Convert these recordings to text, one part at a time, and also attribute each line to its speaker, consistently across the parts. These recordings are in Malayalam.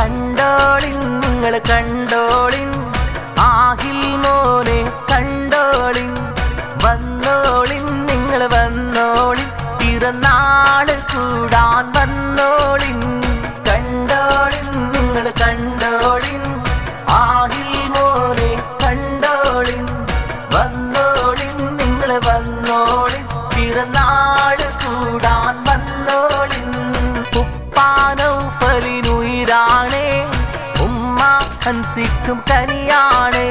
Speaker 1: കണ്ടോളിൻ നിങ്ങൾ കണ്ടോളിൻ. ആഹിൽ മോനെ കണ്ടോളിൻ. വന്നോളിൻ നിങ്ങൾ വന്നോളിൻ. പിറന്നാൾ കൂടാൻ വന്നോളിൻ. കണ്ടോളിൻ നിങ്ങൾ കണ്ടോളിൻ. ആഹിൽ മോനെ കണ്ടോളിൻ. വന്നോളിൻ നിങ്ങൾ വന്നോളിൻ. പിറന്നാൾ കൂടാൻ ഹൻസിക്കും കനിയാണ്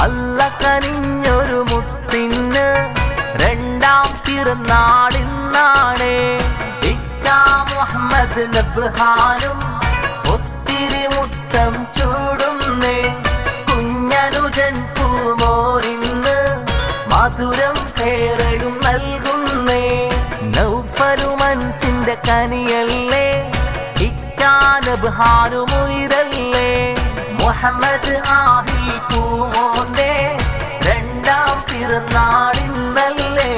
Speaker 1: അല്ല കനിഞ്ഞൊരു മുത്തിന് രണ്ടാം പിറന്നാളിന്നാണ് മുഹമ്മദ് നബ്ഹാനും ഒത്തിരി മുത്തം ചൂടുന്നേ. കുഞ്ഞനുജൻ പൂമോരിന്ന് മധുരം കേറയും നൽകുന്നേ. നൗഫലു മനസ്സിന്റെ കനിയല്ലേ. ഇക്കാനബാനുമുയിരല്ലേ മുഹമ്മദ് ആഹി പൂമോന്റെ രണ്ടാം പിറന്നാളിന്നല്ലേ?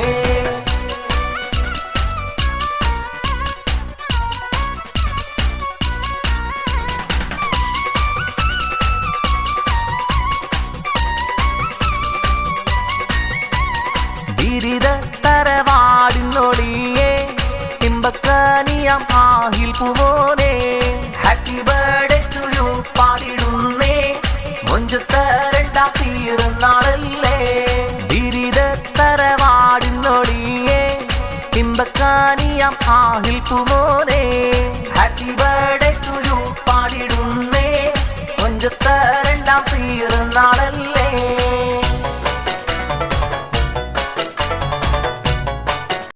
Speaker 1: ബിരിത തറവാടിനൊളിയേ ഇമ്പക്കാനിയാം ആഹിൽ പൂമോനെ ഇമ്പക്കാനിയാം ആഹിൽ പൂമോനെ ഹാപ്പി ബർത്ത്ഡേ ടു യു പാടിടുന്നേ. മൊഞ്ചത്തരണ്ടാ തീർന്നാളല്ലേ